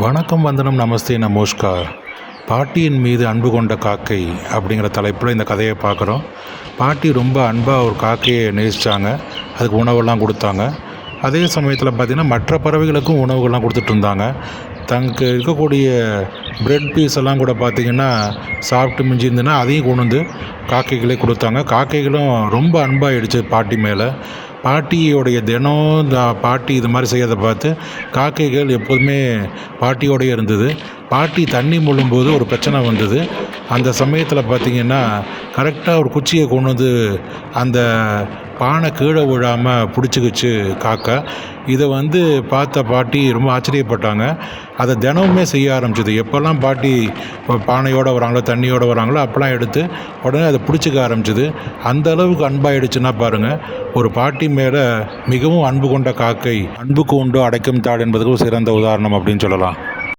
வணக்கம் வந்தனம் நமஸ்தே நமஸ்கார். பாட்டியின் மீது அன்பு கொண்ட காக்கை அப்படிங்கிற தலைப்பில் இந்த கதையை பார்க்குறோம். பாட்டி ரொம்ப அன்பாக ஒரு காக்கையை நேசித்தாங்க அதுக்கு உணவெல்லாம் கொடுத்தாங்க. அதே சமயத்தில் பார்த்திங்கன்னா மற்ற பறவைகளுக்கும் உணவுகள்லாம் கொடுத்துட்டு இருந்தாங்க. தனக்கு இருக்கக்கூடிய பிரெட் பீஸ் எல்லாம் கூட பார்த்திங்கன்னா சாப்பிட்டு மிஞ்சி இருந்ததுன்னா அதையும் கொண்டு வந்து காக்கைகளே கொடுத்தாங்க. காக்கைகளும் ரொம்ப அன்பாகிடுச்சு பாட்டி மேலே. பாட்டியோடைய தினம் இந்த பாட்டி இது மாதிரி செய்யறதை பார்த்து காக்கைகள் எப்போதுமே பாட்டியோடயே இருந்தது. பாட்டி தண்ணி மூழும்போது ஒரு பிரச்சனை வந்தது. அந்த சமயத்தில் பார்த்திங்கன்னா கரெக்டாக ஒரு குச்சியை கொண்டு வந்து அந்த பானை கீழே விழாமல் பிடிச்சிக்கிச்சு காக்கா. இதை வந்து பார்த்த பாட்டி ரொம்ப ஆச்சரியப்பட்டாங்க. அதை தினமுமே செய்ய ஆரம்பிச்சது. எப்போல்லாம் பாட்டி பானையோடு வராங்களோ தண்ணியோடு வராங்களோ அப்போல்லாம் எடுத்து உடனே அதை பிடிச்சிக்க ஆரம்பிச்சது. அந்த அளவுக்கு அன்பாயிடுச்சுன்னா பாருங்கள் ஒரு பாட்டி மேலே மிகவும் அன்பு கொண்ட காக்கை அன்புக்கு உண்டு அடைக்கும் தாள் என்பதுக்கு சிறந்த உதாரணம் அப்படின்னு சொல்லலாம்.